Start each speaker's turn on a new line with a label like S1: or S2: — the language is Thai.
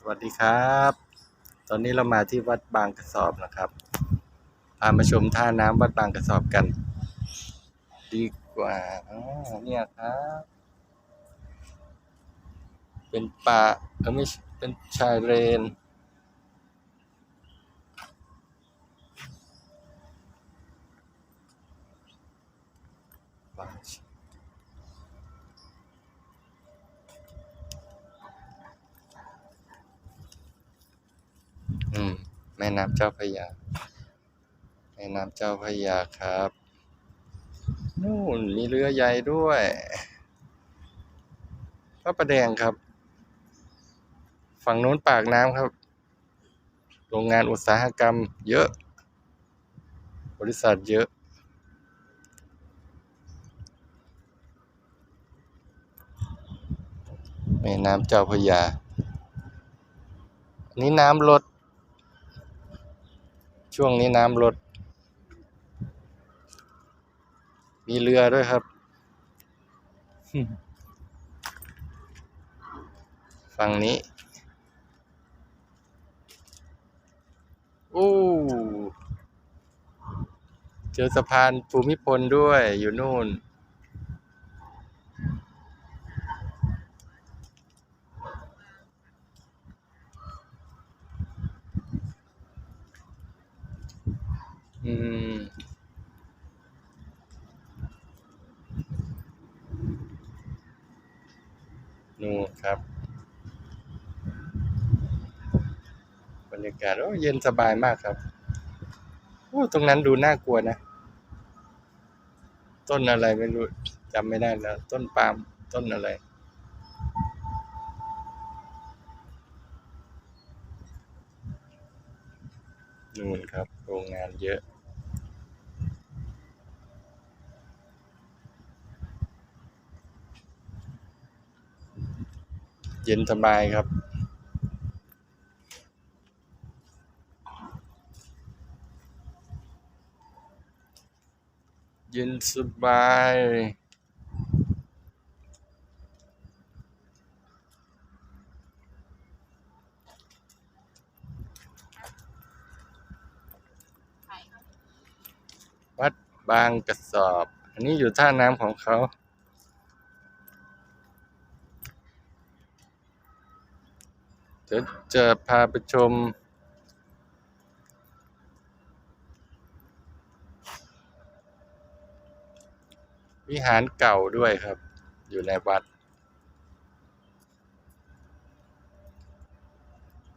S1: สวัสดีครับ ตอนนี้เรามาที่วัดบางกระสอบนะครับพามาชมท่าน้ำวัดบางกระสอบกัน ดีกว่าเนี่ยครับ เป็นป่าเออไม่เป็นชายเลนบา แม่น้ำเจ้าพระยา แม่น้ำเจ้าพระยาครับ นู่นมีเรือใหญ่ด้วยพระประแดงครับ ฝั่งโน้นปากน้ำครับ โรงงานอุตสาหกรรม เยอะ บริษัทเยอะแม่น้ำเจ้าพระยา อันนี้น้ำลด ช่วงนี้น้ำลด มีเรือด้วยครับ ฝั่งนี้อู้เจอสะพานภูมิพลด้วยอยู่นู่น อืมนู่นครับ บรรยากาศโอ้เย็นสบายมากครับโอ้ตรงนั้นดูน่ากลัวนะ ต้นอะไรไม่รู้จำไม่ได้แล้ว ต้นปาล์มต้นอะไรนู่นครับ โรงงานเยอะ เย็นสบายครับ เย็นสบายวัดบางกระสอบ อันนี้อยู่ท่าน้ำของเขา เดี๋ยวจะพาไปชม วิหารเก่าด้วยครับ อยู่ในวัด